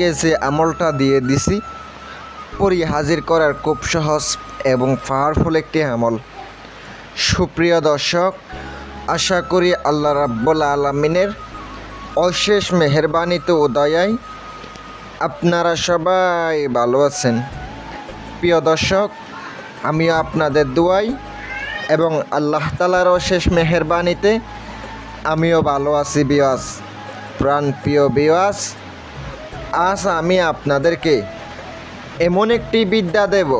আপনাদেরকে যে আমলটা দিয়ে দিছি পরি হাজির করার খুব সহজ এবং পাওয়ারফুল একটি আমল। সুপ্রিয় দর্শক, আশা করি আল্লাহ রাব্বুল আলমিনের অশেষ মেহরবানিতে উদয়ায় আপনারা সবাই ভালো আছেন। প্রিয় দর্শক, আমিও আপনাদের দোয়াই এবং আল্লাহ তালার অশেষ মেহরবানিতে আমিও ভালো আছি বিয়াস, প্রাণ প্রিয় বিয়াস। আজ আমি আপনাদেরকে এমন একটি বিদ্যা দেব,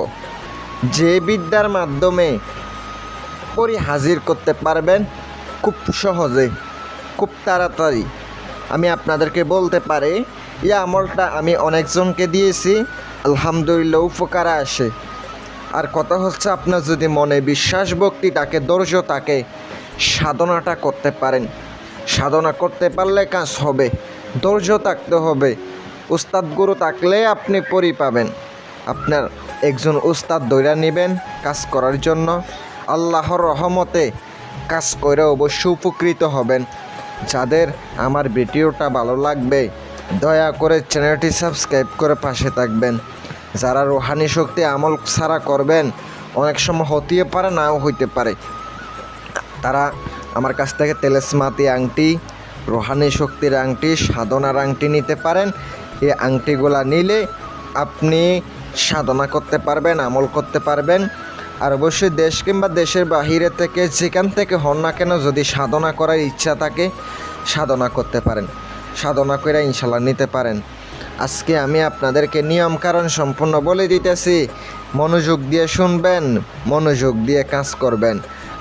যে বিদ্যার মাধ্যমে পরি হাজির করতে পারবেন খুব সহজে, খুব তাড়াতাড়ি। আমি আপনাদেরকে বলতে পারি, এই আমলটা আমি অনেকজনকে দিয়েছি, আলহামদুলিল্লাহ উপকারে আসে। আর কথা হচ্ছে আপনার যদি মনে বিশ্বাস ভক্তি তাকে ধৈর্য তাকে সাধনাটা করতে পারেন। সাধনা করতে পারলে কাজ হবে, ধৈর্য থাকতে হবে। উস্তাদ গুরু থাকলে আপনি পরি পাবেন। আপনার একজন উস্তাদ দৈরা নেবেন কাজ করার জন্য। আল্লাহর রহমতে কাজ করে অবশ্যই উপকৃত হবেন। যাদের আমার ভিডিওটা ভালো লাগবে, দয়া করে চ্যানেলটি সাবস্ক্রাইব করে পাশে থাকবেন। যারা রোহানি শক্তি আমল ছাড়া করবেন, অনেক সময় হতেই পারে, নাও হইতে পারে। তারা আমার কাছ থেকে তেলেসমাতি আংটি, রোহানি শক্তির আংটি, সাধনার আংটি নিতে পারেন। এই আংটিগুলা নিলে আপনি সাধনা করতে পারবেন, আমল করতে পারবেন। আর অবশ্যই দেশ কিংবা দেশের বাহিরে থেকে, যেখান থেকে হন না কেন, যদি সাধনা করার ইচ্ছা থাকে, সাধনা করতে পারেন। সাধনা করে ইনশাল্লাহ নিতে পারেন। আজকে আমি আপনাদেরকে নিয়ম কারণ সম্পূর্ণ বলে দিতেছি, মনোযোগ দিয়ে শুনবেন, মনোযোগ দিয়ে কাজ করবেন।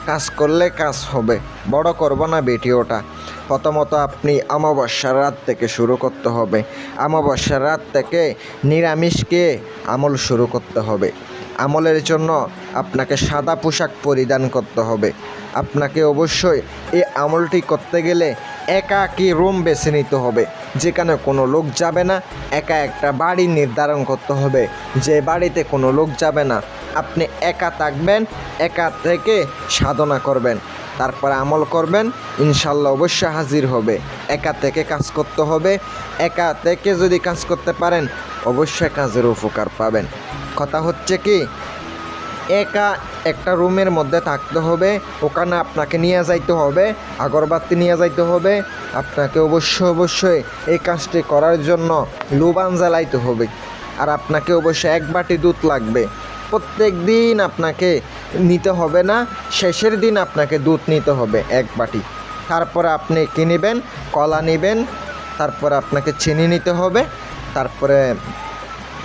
কাজ করলে কাজ হবে, বড় করব না ভিডিওটা। প্রথমত আপনি অমাবস্যার রাত থেকে শুরু করতে হবে। অমাবস্যার রাত থেকে নিরামিষকে আমল শুরু করতে হবে। আমলের জন্য আপনাকে সাদা পোশাক পরিধান করতে হবে। আপনাকে অবশ্যই এই আমলটি করতে গেলে একা একাকী রুম বেছে নিতে হবে। যেখানে কোনো লোক যাবে না, একা একটা বাড়ি নির্ধারণ করতে হবে। যে বাড়িতে কোনো লোক যাবে না, আপনি একা থাকবেন, একা থেকে সাধনা করবেন। তারপরে আমল করবেন, ইনশাল্লাহ অবশ্যই হাজির হবে। একা থেকে কাজ করতে হবে, একা থেকে যদি কাজ করতে পারেন, অবশ্যই কাজের উপকার পাবেন। কথা হচ্ছে কি, একা একটা রুমের মধ্যে থাকতে হবে, ওখানে আপনাকে নিয়ে যাইতে হবে, আগরবাতি নিয়ে যাইতে হবে, আপনাকে অবশ্যই অবশ্যই এই কাজটি করার জন্য লুবান জ্বালাইতে হবে। আর আপনাকে অবশ্যই এক বাটি দুধ লাগবে। প্রত্যেক দিন আপনাকে নিতে হবে না, শেষের দিন আপনাকে দুধ নিতে হবে এক বাটি। তারপর আপনি কী নেবেন? কলা নেবেন, তারপর আপনাকে চিনি নিতে হবে, তারপরে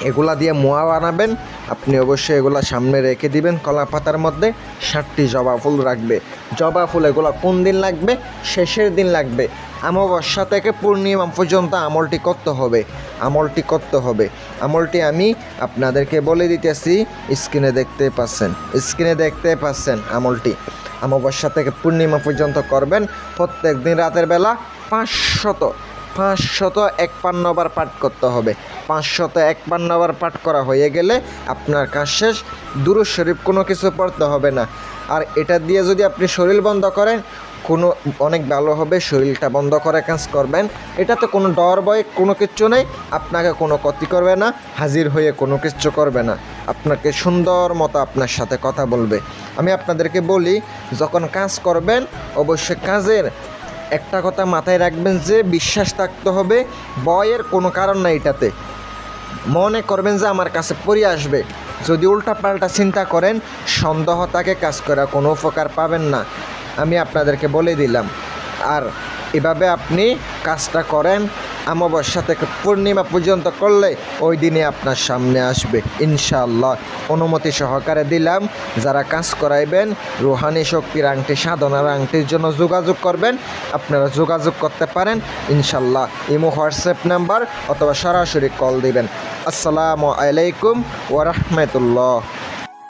এগুলা দিয়ে মোয়া বানাবেন। আপনি অবশ্যই এগুলা সামনে রেখে দিবেন কলা পাতার মধ্যে। ষাটটি জবা ফুল রাখবে। জবা ফুল এগুলো কোন দিন লাগবে? শেষের দিন লাগবে। অমাবস্যা থেকে পূর্ণিমা পর্যন্ত আমলটি করতে হবে। আমলটি করতে হবে। আমলটি আমি আপনাদেরকে বলে দিতেছি, স্ক্রিনে দেখতে পাচ্ছেন। স্ক্রিনে দেখতে পাচ্ছেন আমলটি। অমাবস্যা থেকে পূর্ণিমা পর্যন্ত করবেন। প্রত্যেক দিন রাতের বেলা পাঁচশত পাঁচশত একপান্নবার পাঠ করতে হবে। পাঁচশত একপান্নবার পাঠ করা হয়ে গেলে আপনার কাজ শেষ। দুরু শরীফ কোনো কিছু পড়তে হবে না। আর এটা দিয়ে যদি আপনি শরীর বন্ধ করেন, কোনো অনেক ভালো হবে, শরীরটা বন্ধ করে কাজ করবেন। এটাতে কোনো ডর, ভয়, কোনো কিচ্ছু নেই। আপনাকে কোনো ক্ষতি করবে না, হাজির হয়ে কোনো কিচ্ছু করবে না। আপনাকে সুন্দর মতো আপনার সাথে কথা বলবে। আমি আপনাদেরকে বলি, যখন কাজ করবেন, অবশ্যই কাজের একটা কথা মাথায় রাখবেন যে বিশ্বাস থাকতে হবে বয়ের কোনো কারণ নাই এটাতে। মনে করবেন যে আমার কাছে পড়ে আসবে। যদি উল্টা পাল্টা চিন্তা করেন, সন্দেহ তাকে কাজ করা কোনো উপকার পাবেন না। আমি আপনাদেরকে বলে দিলাম। আর এভাবে আপনি কাজটা করেন অমাবস্যা থেকে পূর্ণিমা পর্যন্ত করলে ওই দিনে আপনার সামনে আসবে। ইনশাআল্লাহ অনুমতি সহকারে দিলাম। যারা কাজ করাইবেন, রুহানি শক্তির আংটি, সাধনার আংটির জন্য যোগাযোগ করবেন। আপনারা যোগাযোগ করতে পারেন। ইনশাল্লাহ ইমো, হোয়াটসঅ্যাপ নাম্বার অথবা সরাসরি কল দিবেন। আসসালামু আলাইকুম ওরহমতুল্লাহ